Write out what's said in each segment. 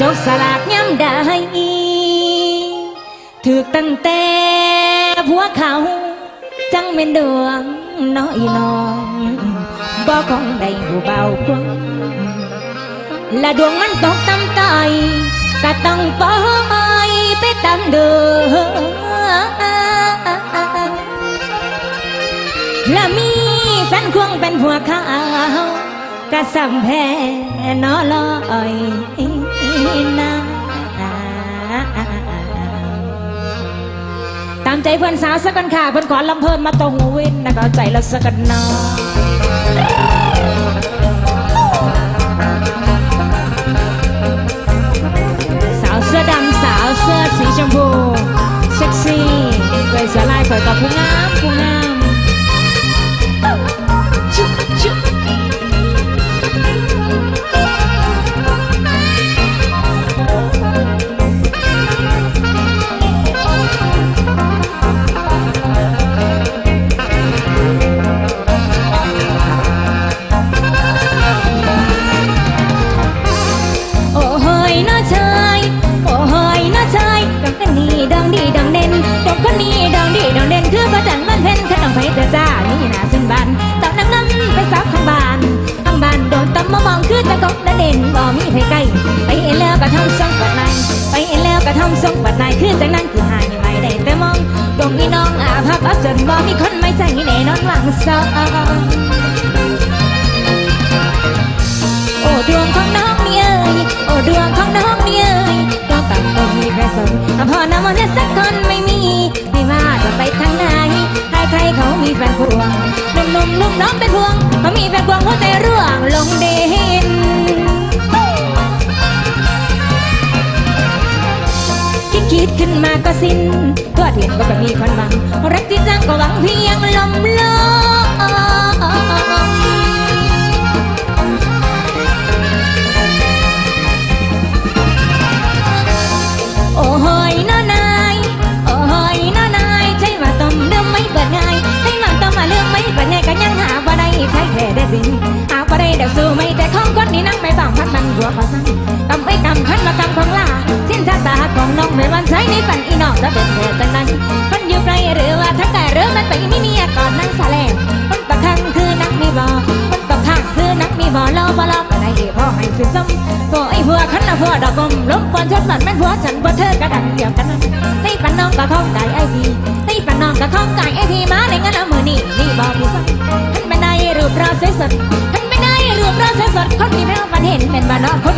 จกสลากย้ำได้ถูกตั้งแต่ผัวเขา จังเป็นดวงน้อยน้องบ่คงได้ผู้เบาควงและดวงมันตกต่ำตายก็ต้องปล่อยไปตามเดิมและมีแฟนควงเป็นผัวเขาก็สำแพ้นอลอย นาตามใจเพื่อนสาวสักกันค่ะเพื่อนขอลำเพลินมาตรงเว้นนะก็ใจเราสักกันหนอสาวเสื้อดำสาวเสื้อสีชมพูเซ็กซี่เลยสลายคอยกับผู้งามผู้งาม พ็ญขนมไผ่เจ้านี่นาซึ่งบ้านตอนนั้นนั้นไปซับข้างบ้านข้างบ้านโดนตำมามองคือตะกกตะเด่นบ่มีไผใกล้ไปเห็นแล้วก็ทำทรงบัดนายไปเห็นแล้วก็ทำทรงบัดนายคือจากนั้นคือหายไม่ได้แต่มองดวงพี่น้องอาภัพอับจนบ่มีคนไม่ใจแน่นอนหวังซองโอ้ดวงของน้องนี่เอ้ยโอ้ดวงของน้องนี่เอ้ยดวงต่ำก็มีใครสนพอน้ำมันสักคนไม่มีไม่ว่าจะไปทางไหน เขามีแฟนพวงหนุ่มหนุ่มนุ่มน้องเป็นพวงเขามีแฟนพวงหัวใจร่วงลงดินคิดคิดขึ้นมาก็สิ้นทั่วเทียนก็แบบมีความหวังรักที่จังก็หวังเพียงลมลม มั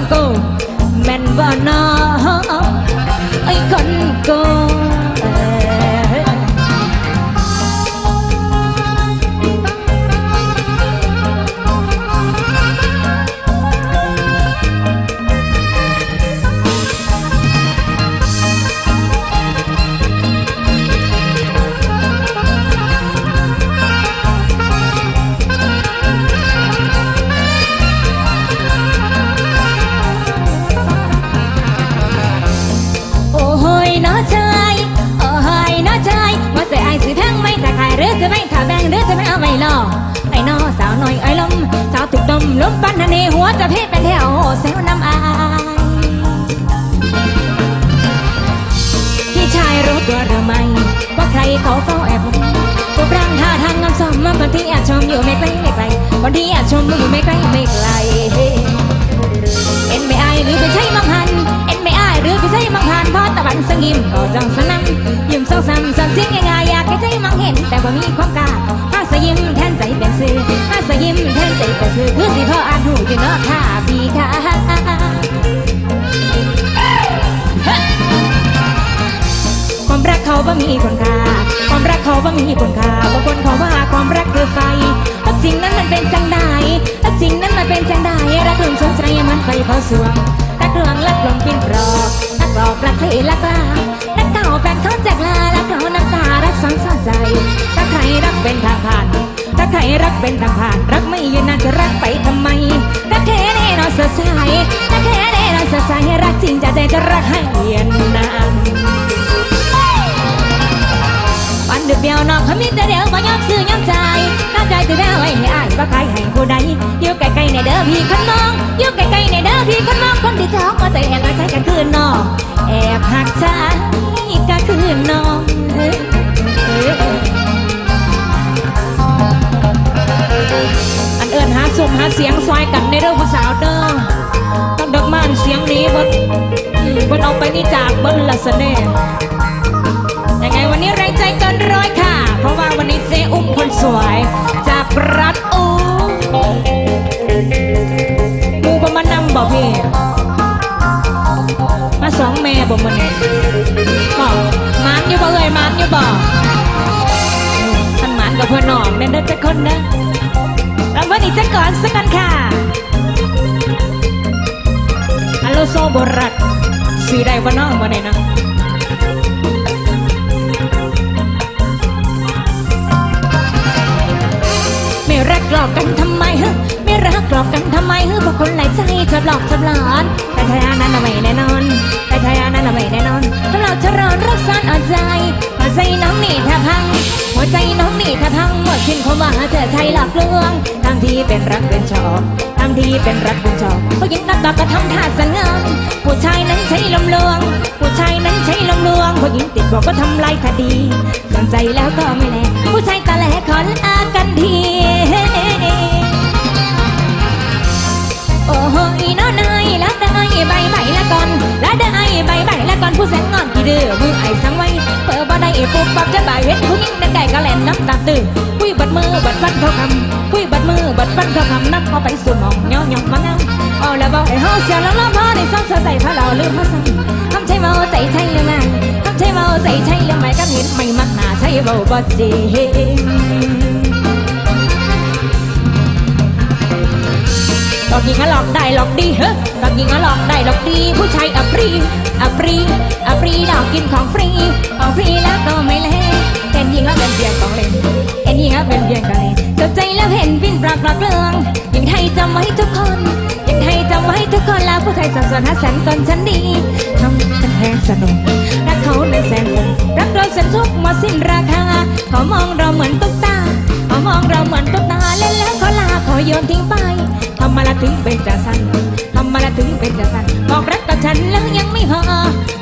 เขาเฝ้าแอบมองรูปร่างท่าทางงามสมมาบางทีอาจชมอยู่ไม่ไกลไม่ไกลบางทีอาจชมอยู่ไม่ไกลไม่ไกลเอ็นไม่อายหรือไปใช้มังหันเอ็นไม่อายหรือไปใช้มังหันพอตะวันสงิมก็จังสนั่นยิ้มเศร้าซ้ำซ้ำเสียงง่ายๆอยากให้ใจมังเห็น แต่ว่ามีความกล้ามาสยิ้มแทนใจเป็นซื้อมาสยิ้มแทนใจเป็นซื้อคือสิพ่ออาจหูอยู่เนาะค่ะพี่ค่ะ ความรักเขาบ่มีคนค่าความรักเขาบ่มีคนค่าบางคนเขาว่าความรักคือไฟรักจริงนั้นมันเป็นจังใดรักจริงนั้นมันเป็นจังใดรักลงสนใจมันไฟเขาสวงรักเรื่องรักลงปินปลอกรักหลอกรักเพลรักลารักเก่าแฟนเขาจากลารักเขาน้ำตารักสังสารใจรักใครรักเป็นทางผ่านรักใครรักเป็นทางผ่าน รักไม่ยืนนานจะรักไปทำไมรักแค่แน่นอนสดใสรักแค่แน่นอนสดใสรักจริงจะใจจะรักให้เยืนนานวัน เดือดเดียวนอกเขามีแต่เดียวมายอมซื้อยอมใจายน้าใจตัวแม่ไว้ให้อายว่าใครให้ผู้ใดอยู่ใกล้ๆในเด้อพี่คนมองอยู่ใกล้ๆในเด้อพี่คนมองคนที่ท้องมาแต่แอบรักใครกันคืนนอกแอบหักใจก็คืนนองเอ้อ้ยอันเอิญหาสุ่มหาเสียงซอยกันในเรื่องผู้สาวเด้อต้องดอกมันเสียงนี้บดบดเอาไปนี่จากบนละเสน่ห์ ยังไงวันนี้แรงใจเกินร้อยค่ะ เพราะว่าวันนี้เจอุ้มคนสวย จากรัฐอูมูประมาณนำบอกพี่ มาสองแม่บอกมันเนี่ยบอกมานอยู่บ่เอ่ยมานอยู่บ่ท่านมานกับเพื่อนน้องเน้นเด้อจะคนเด้อแล้ววันนี้จะก่อนสักกันค่ะอัลโลโซโบรักสีใดบ่น้องบ่เนี่ยนะ หลอกกันทำไมฮะไม่รักหลอกกันทำไมฮะเพราะคนหลายใจชอบหลอกชอบหลอนแต่ทายานั้นน่ะไม่แน่นอนแต่ทายานั้นน่ะไม่แน่นอนถ้าเราจะร้อนรักษาอ่อนใจหัวใจน้องนี่ถ้าพัง หัวใจน้องนี่ถ้าพังหมดสิ้นความหวังเธอใช้หลอกลวงทำที่เป็นรักเป็นชอบทำที่เป็นรักเป็นชอบผู้หญิงนักตอกก็ทำท่าสงามผู้ชายนั้นใช้ลมลวง ผู้ชายนั้นใช้ลมลวงผู้หญิงติดบอกก็ทำลายคดีสนใจแล้วก็ไม่แน่ผู้ชายตาแหลขอลากันที ใบใบละก่อนแล้วได้ใบใบละก่อนผู้แสนงอนกี่เดือมือไอ้สังไว้เปิดบ่ได้ปุ๊บปั๊บจะบ่ายเห็นผู้หญิงนั่นไก่ก็แล่นน้ำตาตื่นคุยบัดมือบัดฟันเขาคำคุยบัดมือบัดฟันเขาคำนับเอาไปสู่มองย่อยองมางามเอาแล้วบอกให้เฮาเสียแล้วล้อพอในซ้ำเสียใจพระเราลืมเฮาซ้ำทำใช่เมาใจใช่หรือไม่ทำใช่เมาใจใช่หรือไม่ก็เห็นไม่มักหน้าใช่เบาบ่จริง หลอกยิงก็หลอกได้หลอกดีเฮ้หลอกยิงก็หลอกได้หลอกดี ผู้ชายอัปรีอัปรีอัปรีดอกกินของฟรีของฟรีแล้วก็ไม่เล่นเห็นยิงแล้วเป็นเพียงของเล่นเห็นยิงแล้วเป็นเพียงของเล่นสนใจแล้วเห็นบินปลากปลากเลืองยังไทยจำไว้ทุกคนยังไทยจำไว้ทุกคนแล้วผู้ไทยสับสนหาแสนตนฉันดีทำเป็นแพงสนุกรักเขาในแสนสนรักเราแสนทุกมาสิ้นราคาเขามองเราเหมือนตุ๊กตาเขามองเราเหมือนตุ๊กตาเล่นแล้ว ขาลาเขาโยนทิ้งไปทำมาละถึงเป็นจะสันทำมาละถึงเป็นจะสันบอกรักกับฉันแล้วยังไม่พอ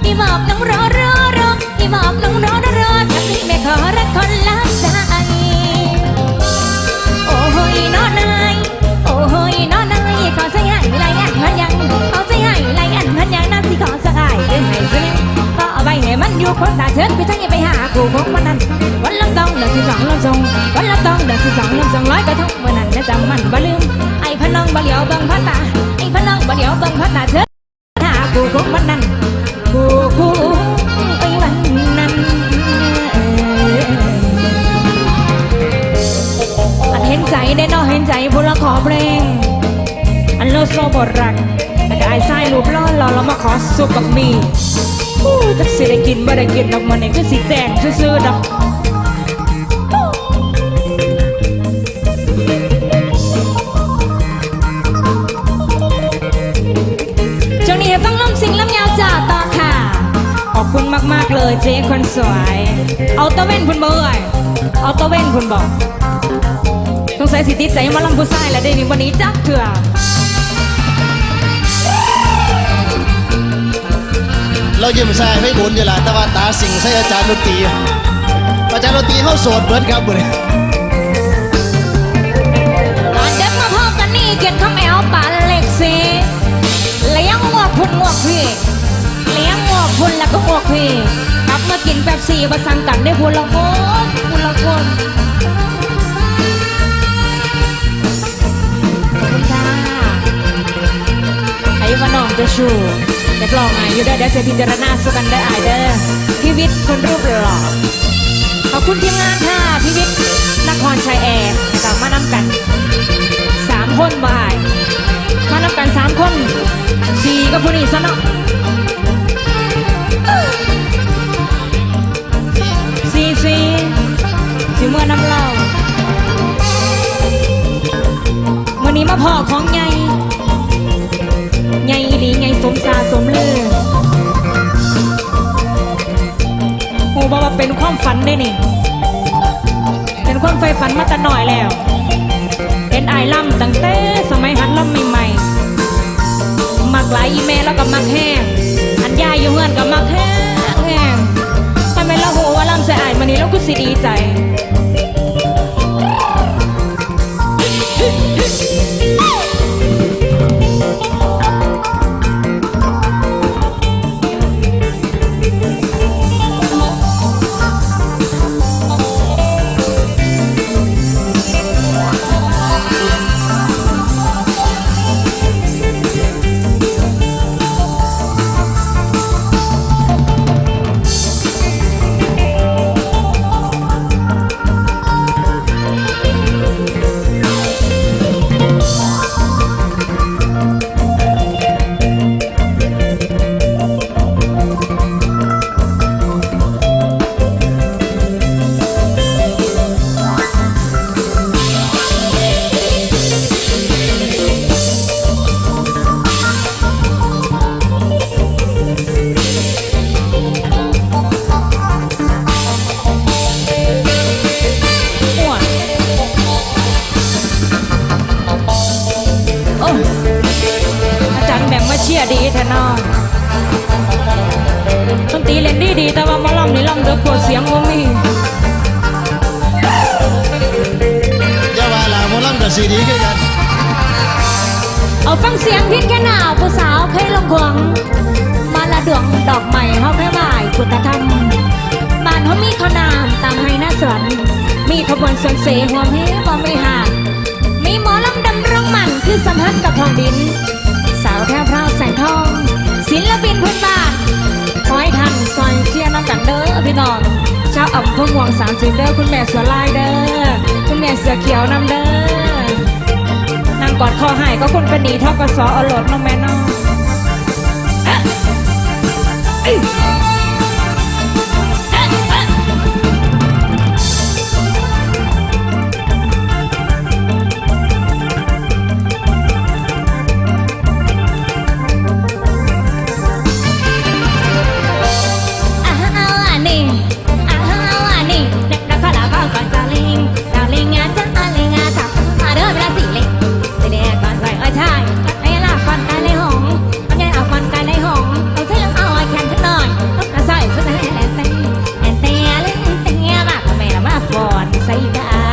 พี่บอกน้องรอรอรอพี่บอกน้องรอรอรอทั้งที่ไม่ขอรักคนละใจโอ้โหยน้อนายโอ้โหยน้อนายขอใจให้ไรอันพันยังเอาใจให้ไรอันพันยังนั่นที่ขอสกายเดินให้ซึ่งก็เอาไปให้มันอยู่คนตาเชิญไปทั้งยังไปหาคู่ของมันนั้นวันละต้องเดือนที่สองลำทรงวันละต้อง เดือนที่สองรงร้อยกระทงวันนั้นจะจำมันบ่ลืม ไอ้พน้องบ่เหลียวเบิ่งพัดตา ไอ้พน้องบ่เหลียวเบิ่งพัดตาเชิญหาคู่ของมันนั้นคู่คู่ไอ้วันนั้นอันเห็นใจได้นอเห็นใจผู้ละขอเพลง อันโลโซบทรักแต่ไอ้ไส้รูปล่อเราเรามาขอสุกกับมีอู้จักสิได้กินบ่ได้กินดอกมันเองก็สิแจงซื่อๆดอก คุณมาก ๆ เลยเจ๊คนสวย เอาตะเว้นคุณเบยเอาตะเว้นคุณบอกสงสัยสิติดใจมาลำผู้ชายแล้วได้นี่วันนี้จักเถื่อเรายิ้มใส่ให้บุญอยู่ล่ะแต่ว่าตาสิงใส่อาจารย์ดนตรีอาจารย์ดนตรีเขาโสดเบิดครับบุญก่อนเด็กมาพบกันนี่เกียนข้าแมวป่าเล็กซีเลี้ยงงวกพุ่นงวกพี่เลี้ยงงว ก็โอเคกลับมากินแบบสี่มาสั่งกันได้พูนละคนพูนละคนขอบคุณค่ะไอ้ว่าน้องจะชูจะลองไงอยู่ได้เดี๋ยวจะพิจารณาสกันได้อายเด้อพี่วิทย์คนรูปหล่อขอบคุณทีมงานค่ะพี่วิทย์นครชัยแอร์กลับมานำกันสามคนบ่ายมานำกันสามคนสี่ก็ผู้นี้ซะเนาะ เมื่อน้ำเหล่าวันนี้มาพ่อของไงไงอีหลีไงสมซาสมลือโอ้บอกว่าเป็นความฝันได้นี่ เป็นความไฟฝันมาแต่หน่อยแล้ว เป็นไอายล่ำตั้งแต่สมัยหัดล่ำใหม่ๆมักหลายอีเมลแล้วก็มักแห้งอันยายอยู่เฮือนก็มักแห้งแห้งทำไมเราหัวว่าล่ำใส่อายมันนี้เราก็สิดีใจ Hey. hit. สวนเสหัวเฮบ่ไม่ห่างมีหมอลำดำรงมันคือสัมพันธ์กับทองดิน สาวแท้พราวแสงทอง ศิลปินพื้นบ้านขอให้ท่านซอยเชียร์น้ำกันเด้อพี่น้องชาอ่ำพวงหวงสามสิบเด้อคุณแม่สวนลายเด้อคุณแม่เสือเขียวนำเด้อนางกอดคอให้ก็คุณเป็นหนีเท่ากสอเอาโลดน้องแม่น้อง อนใส่ดา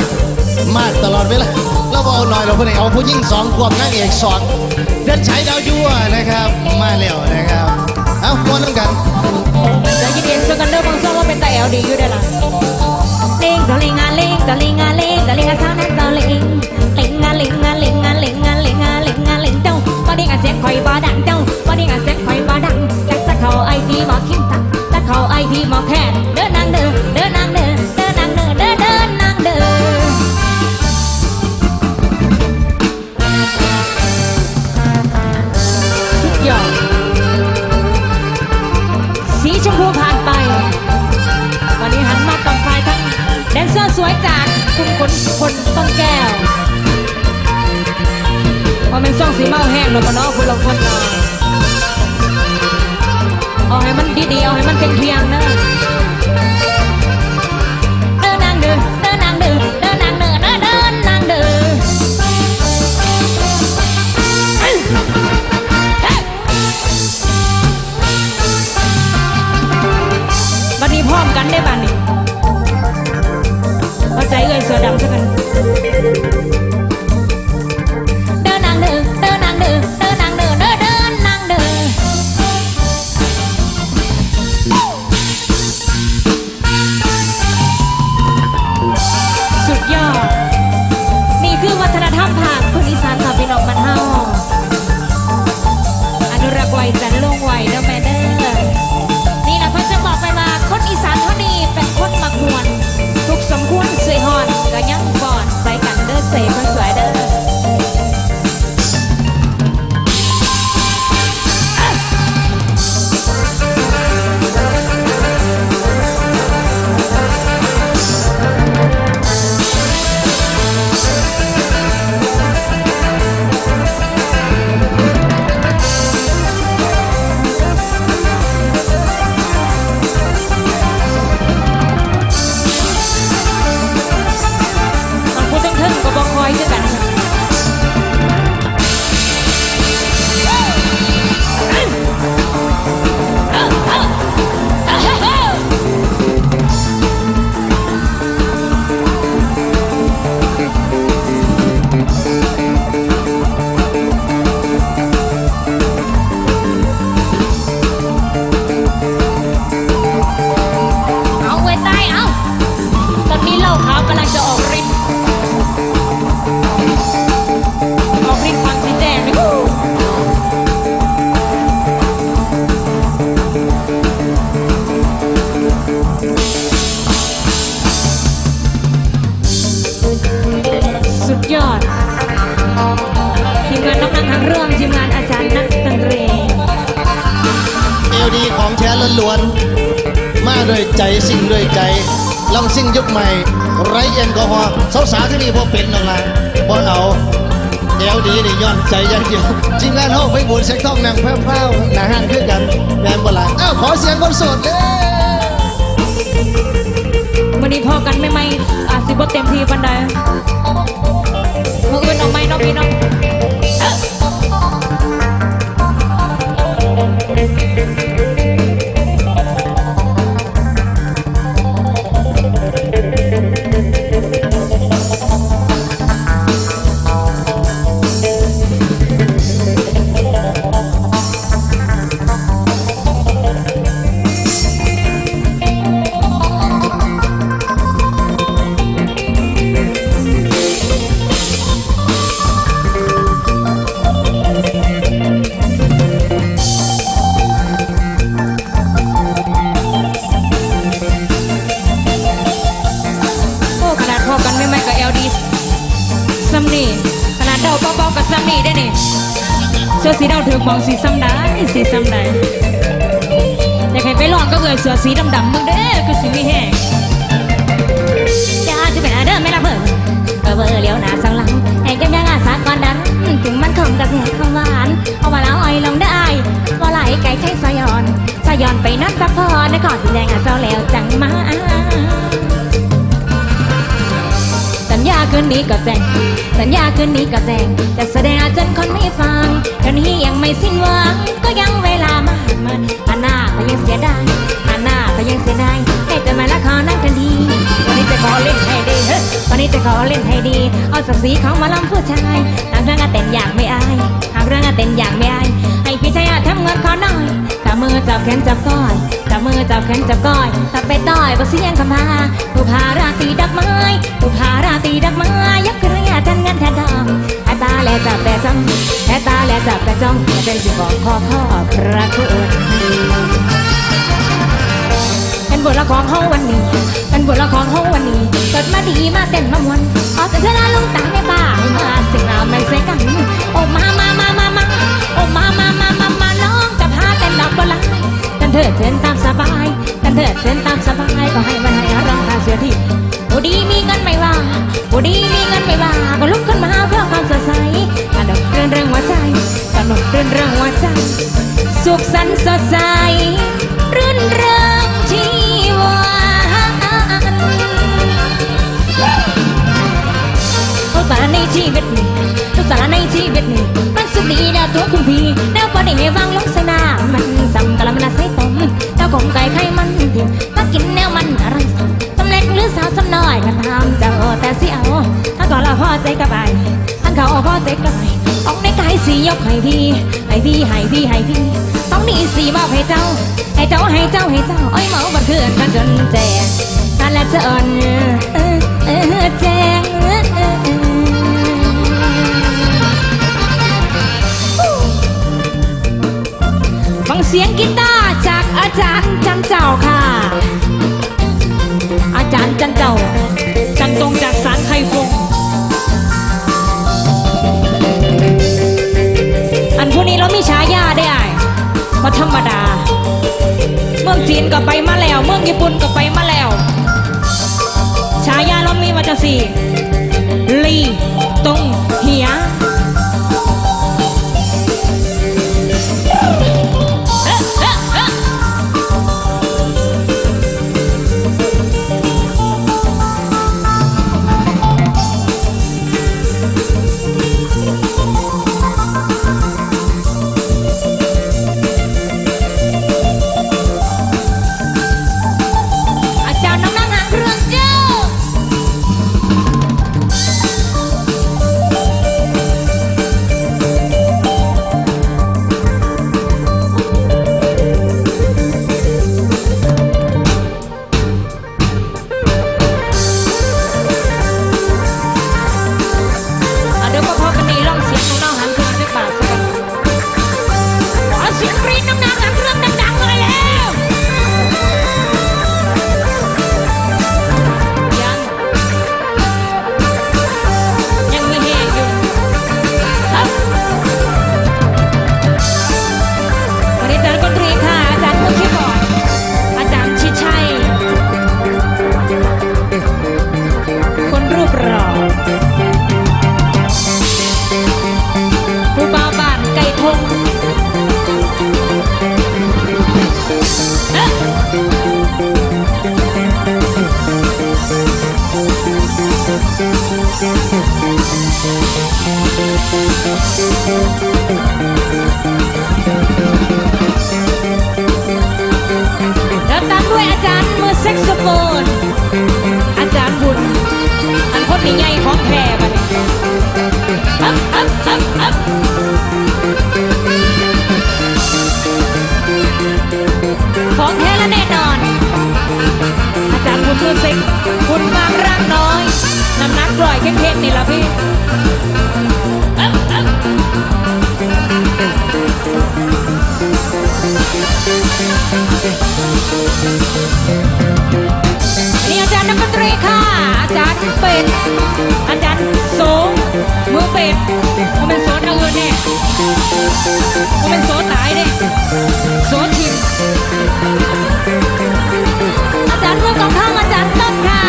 ากมากตลอดเวลาแล้วเอาหน่อยเราเพื่อนเอาผู้ยิ่งสองควบนางเอกสองเดินใช้ดาวยั่วนะครับ มาแล้วนะครับ เอาควน้ำกันแล้วยินดีสุกันเด้อบางซ่องว่าเป็นตาแอลดีอยู่ได้อล่ะเล่งตัวเล่งงาเล่งตัวเล่งงาเล่งตัวเล่งงานเท่านั้นตัวเล่งเล่งงาเล่งงาเล่งงาเล่งงาเล่งงาเล่งงาเล่งเจ้าบ่ได้งานเสียงคอยบ่ดังเจ้าบ่ได้งานเสียงคอยบ่ดังจักตะเขาไอทีหมอคิมตักตะเขาไอทีหมอแคน คนต้นแก้วพอเป็นซ่องสีเมาแห้งลงมาเนาะคุณลงคนเนาะ นี่พออกล่ะบ่เอาเอวดีนี่ย้อนใจอย่างเดียวจริงงานเฮาไปบุญเช็คท่องนางแพ้วๆหนาหันคือกันแม่นบ่ล่ะอ้าวขอเสียงคนโสดเด้วันนี้พอกันไม่ไม่อาจสิบ่เต็มที่ปันใดมืออื่นเอาไม่น้องพี่น้อง เสื้อสีดำถือมองสีซ้ำได้สีซ้ำได้อยากให้ไปลองก็เอ่ยเสื้อสีดำๆมึงเด้อคือสีมีแห้งจะอาจะเป็นอะไรเด้อไม่ละเพิ่นเออเบอร์เลี้ยวหน้าสังหลังให้กันยังอาสาก่อนดันถึงมันคงกระแทกคำหวาน เอามาแล้วอ้อยลงได้ว่าไหลไก่ใช้สายอนสายอนไปนัดพักผ่อนในก่อนแดงอะเศร้าแล้วจังมา คืนนี้ก็แจ้งสัญญาคืนนี้ก็แจ้งจะแสดงอาจนคนไม่ฟังกันนี้ยังไม่สิ้นหวังก็ยังเวลามากมันอันแต่ยังเสียดายหันหน้าแต่ยังเสียดายให้เกิดมาละครนั่งกันดีวันนี้จะขอเล่นให้ดีเฮ้ยวันนี้จะขอเล่นให้ดี เอาศักดิ์ศรีของมาลำผู้ชายหากเรื่องอาเต้นอย่างไม่อายหากเรื่องอาเต้นอย่างไม่อายให้พี่ชายอาทำเงินขอหน่อยจับมือจับแขนจับก้อย จับมือจับแขนจับก้อยตัดไปต้อยบ่เสียงคำพาผู้พาราตีดักไม้ผู้พาราตีดักไม้ยักษ์กระยาแทนงินแทนทองแค่ตาแลจับแต่จ้องแค่ตาแลจับแต่จ้องเป็นสิบอกขอพ่อพระคุณเป็นบทละครห้องวันนี้เป็นบทละครห้องวันนี้เกิดมาดีมาเต้นมามวนเอาแต่เธอลาลงตาไม่บ้ามาสิ่งราวไม่เสกันโอ้มามามามามาโอ้มามามามามาน้องจะพาเต้นดอกบัวลาย กันเถิดเชิญตามสบาย กันเถิดเชิญตามสบายก็ให้มันให้รองคาเสียทีโอ้ดีมีเงินไม่ว่าโอ้ดีมีเงินไม่ว่าก็ลุกขึ้นมาเพื่อความสดใสกระดกเรื่องเรื่องหัวใจกระดกเรื่องเรื่องหัวใจ สุขสันต์สดใสรื่นเริงชีวานทุกสารในชีวิตนี้ทุกสารในชีวิตนี้มันสุขดีนะตัวคุณพี่แล้วพอได้วางลงสนา ใส่ต้มแล้วผมไก่ไข่มันทิมถ้ากินแนวมันอะไรสำเร็จหรือสาวสำน้อยก็ตามเจ้าแต่เสียวถ้าก่อนเราพอใจกับไปท่านเขาพ่อใจกับไปออกในกายสียกให้พี่ให้พี่ให้พี่ให้พี่ต้องนี่สีมอบให้เจ้า ให้เจ้าให้เจ้าให้เจ้าอ้อยเมาบันเคืนกันจนแจงกันและเจอนเออเออแจงเออเออเออฟังเสียงกีต จากอาจารย์จันเจ้าค่ะ อาจารย์จันเจ้า จันตรงจากสารไข่ฟงอันผู้นี้เรามีฉายาได้ไอ้มาธรรมดา เมืองจีนก็ไปมาแล้ว เมืองญี่ปุ่นก็ไปมาแล้ว ฉายาเรามีมาจากสี่ อาจารย์บุญมือซ็กคุณมากร่างน้อยน้ำหนักปล่อยเข้มๆนี่ละพี่นี่อาจารย์นักดนตรีค่ะ อาจารย์เป็ดอาจารย์โสมือเป็ดมันเป็นโสนเอาเงินแน่มันเป็นโสตายเด้โสทิม จารย์มือกองท้องอาจารย์ต้นค่ะ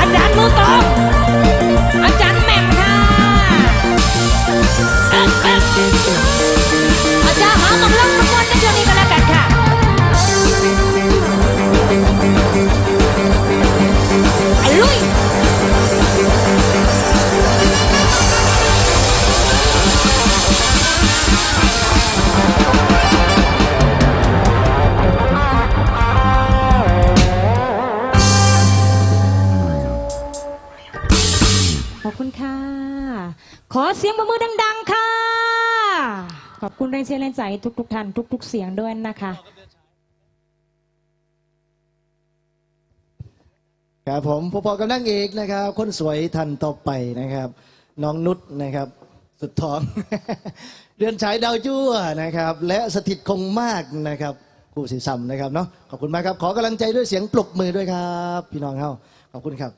อาจารย์มือกองอาจารย์แหม่มค่ะอาจารย์หากลังทุกคนในช่วง ขอบคุณแรงเชียร์แรงใจทุกๆท่านทุก ๆ เสียงด้วยนะคะ ครับผมพอๆกับนั่งเอกนะครับ คนสวยทันต่อไปนะครับ น้องนุชนะครับ สุดท้อง เดือนฉายดาวจั่วนะครับ และสถิตคงมากนะครับผู้สีซ้ำนะครับเนาะขอบคุณมากครับ ขอกำลังใจด้วยเสียงปรบมือด้วยครับ พี่น้องเฮาขอบคุณครับ